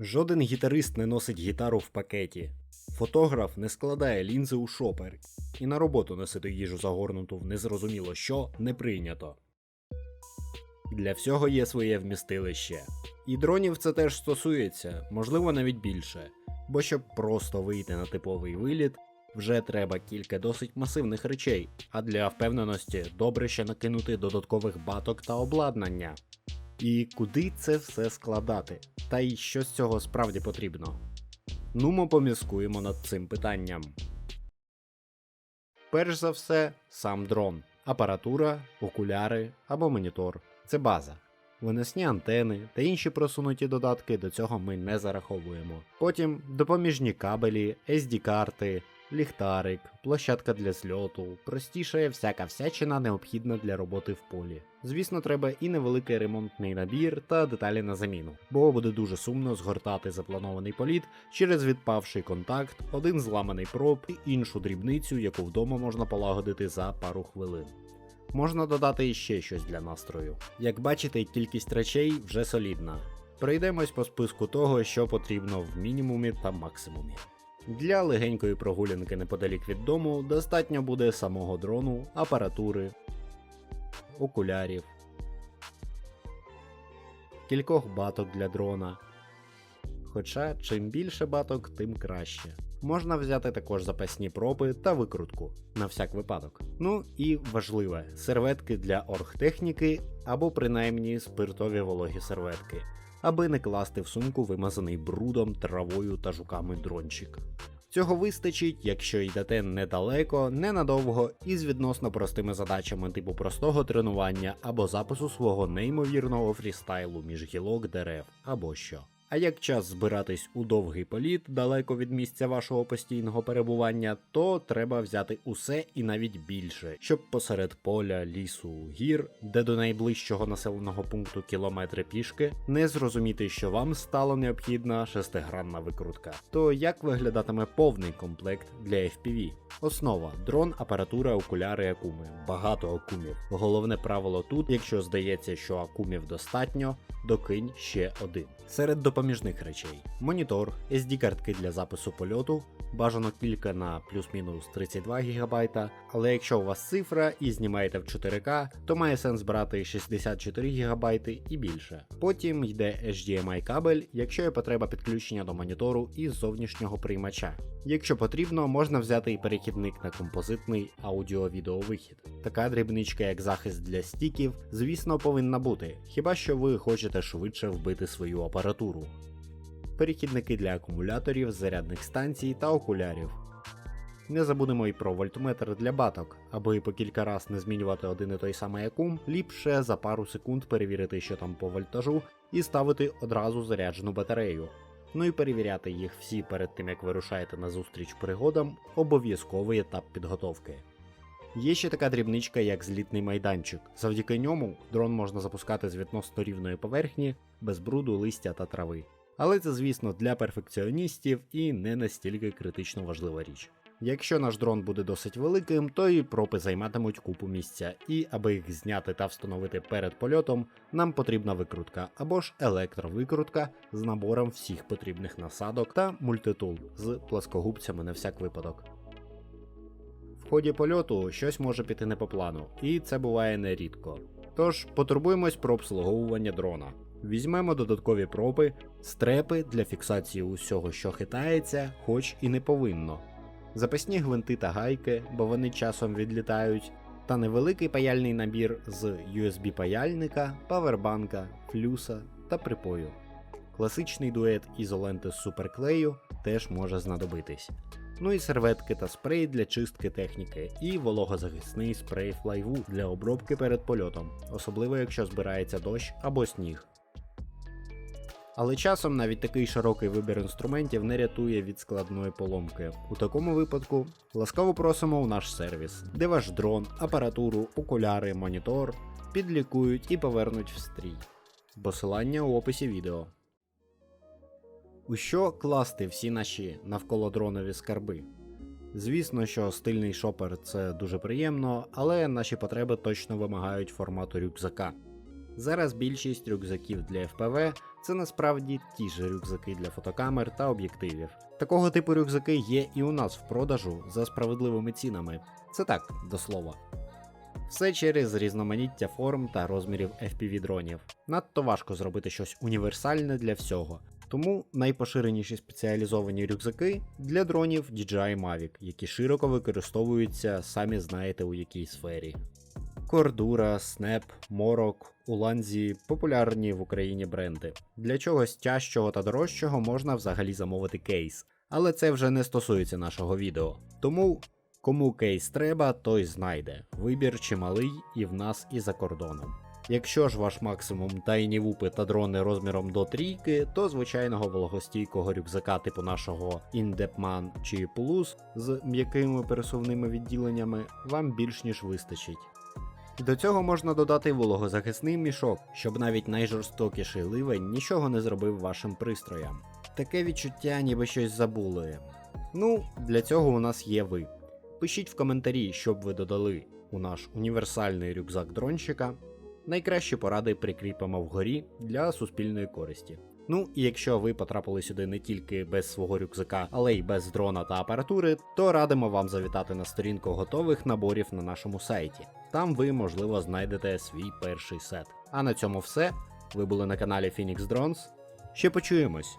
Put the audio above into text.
Жоден гітарист не носить гітару в пакеті. Фотограф не складає лінзи у шопер, і на роботу носити їжу загорнуту в незрозуміло що не прийнято. Для всього є своє вмістилище. І дронів це теж стосується, можливо навіть більше, бо щоб просто вийти на типовий виліт, вже треба кілька досить масивних речей, а для впевненості добре ще накинути додаткових баток та обладнання. І куди це все складати? Та й що з цього справді потрібно? Ну, ми поміскуємо над цим питанням. Перш за все, сам дрон, апаратура, окуляри або монітор це база. Виносні антени та інші просунуті додатки до цього ми не зараховуємо. Потім допоміжні кабелі, SD-карти, ліхтарик, площадка для зльоту, простіше всяка всячина необхідна для роботи в полі. Звісно, треба і невеликий ремонтний набір та деталі на заміну, бо буде дуже сумно згортати запланований політ через відпавший контакт, один зламаний проб і іншу дрібницю, яку вдома можна полагодити за пару хвилин. Можна додати іще щось для настрою. Як бачите, кількість речей вже солідна. Пройдемось по списку того, що потрібно в мінімумі та максимумі. Для легенької прогулянки неподалік від дому достатньо буде самого дрону, апаратури, окулярів, кількох баток для дрона. Хоча чим більше баток, тим краще. Можна взяти також запасні пропи та викрутку на всяк випадок. Ну і важливе серветки для оргтехніки або принаймні спиртові вологі серветки, аби не класти в сумку вимазаний брудом, травою та жуками дрончик. Цього вистачить, якщо йдете недалеко, ненадовго і з відносно простими задачами типу простого тренування або запису свого неймовірного фрістайлу між гілок дерев або що. А як час збиратись у довгий політ далеко від місця вашого постійного перебування, то треба взяти усе і навіть більше, щоб посеред поля, лісу, гір, де до найближчого населеного пункту кілометри пішки, не зрозуміти, що вам стало необхідна шестигранна викрутка. То як виглядатиме повний комплект для FPV? Основа дрон, апаратура, окуляри, акуми. Багато акумів. Головне правило тут, якщо здається, що акумів достатньо, докинь ще один. Серед допоміжних речей: монітор, SD-картки для запису польоту, бажано кілька на плюс-мінус 32 ГБ, але якщо у вас цифра і знімаєте в 4К, то має сенс брати 64 ГБ і більше. Потім йде HDMI кабель, якщо є потреба підключення до монітору із зовнішнього приймача. Якщо потрібно, можна взяти і перехідник на композитний аудіо-відеовихід. Така дрібничка, як захист для стіків, звісно, повинна бути, хіба що ви хочете швидше вбити свою апаратуру. Перехідники для акумуляторів, зарядних станцій та окулярів. Не забудемо і про вольтметр для баток, аби по кілька раз не змінювати один і той самий акум, ліпше за пару секунд перевірити, що там по вольтажу, і ставити одразу заряджену батарею. Ну і перевіряти їх всі перед тим як вирушаєте на зустріч пригодам, обов'язковий етап підготовки. Є ще така дрібничка, як злітний майданчик. Завдяки ньому дрон можна запускати з відносно рівної поверхні, без бруду, листя та трави. Але це, звісно, для перфекціоністів і не настільки критично важлива річ. Якщо наш дрон буде досить великим, то і пропи займатимуть купу місця, і аби їх зняти та встановити перед польотом, нам потрібна викрутка або ж електровикрутка з набором всіх потрібних насадок та мультитул з плоскогубцями на всяк випадок. В ході польоту щось може піти не по плану, і це буває нерідко. Тож потурбуємось про обслуговування дрона. Візьмемо додаткові пропи, стрепи для фіксації усього, що хитається, хоч і не повинно, запасні гвинти та гайки, бо вони часом відлітають, та невеликий паяльний набір з USB паяльника, павербанка, флюса та припою. Класичний дует ізоленти з суперклею теж може знадобитись. Ну і серветки та спрей для чистки техніки, і вологозахисний спрей флайву для обробки перед польотом, особливо якщо збирається дощ або сніг. Але часом навіть такий широкий вибір інструментів не рятує від складної поломки. У такому випадку ласкаво просимо у наш сервіс, де ваш дрон, апаратуру, окуляри, монітор підлікують і повернуть в стрій. Посилання у описі відео. У що класти всі наші навколодронові скарби? Звісно, що стильний шопер це дуже приємно, але наші потреби точно вимагають формату рюкзака. Зараз більшість рюкзаків для FPV Це насправді ті ж рюкзаки для фотокамер та об'єктивів. Такого типу рюкзаки є і у нас в продажу за справедливими цінами. Це так, до слова. Все через різноманіття форм та розмірів FPV дронів. Надто важко зробити щось універсальне для всього. Тому найпоширеніші спеціалізовані рюкзаки для дронів DJI Mavic, які широко використовуються самі знаєте у якій сфері. Кордура, Snap, Морок, Уланзі популярні в Україні бренди. Для чогось тяжчого та дорожчого можна взагалі замовити кейс, але це вже не стосується нашого відео. Тому кому кейс треба, той знайде. Вибір чималий і в нас, і за кордоном. Якщо ж ваш максимум тайні вупи та дрони розміром до трійки, то звичайного вологостійкого рюкзака типу нашого Indepman чи Plus з м'якими пересувними відділеннями вам більш ніж вистачить. До цього можна додати вологозахисний мішок, щоб навіть найжорстокіший ливень нічого не зробив вашим пристроям. Таке відчуття, ніби щось забули. Ну, для цього у нас є ви. Пишіть в коментарі, що б ви додали у наш універсальний рюкзак дронщика. Найкращі поради прикріпимо вгорі для суспільної користі. Ну і якщо ви потрапили сюди не тільки без свого рюкзака, але й без дрона та апаратури, то радимо вам завітати на сторінку готових наборів на нашому сайті. Там ви, можливо, знайдете свій перший сет. А на цьому все. Ви були на каналі Phoenix Drones. Ще почуємось.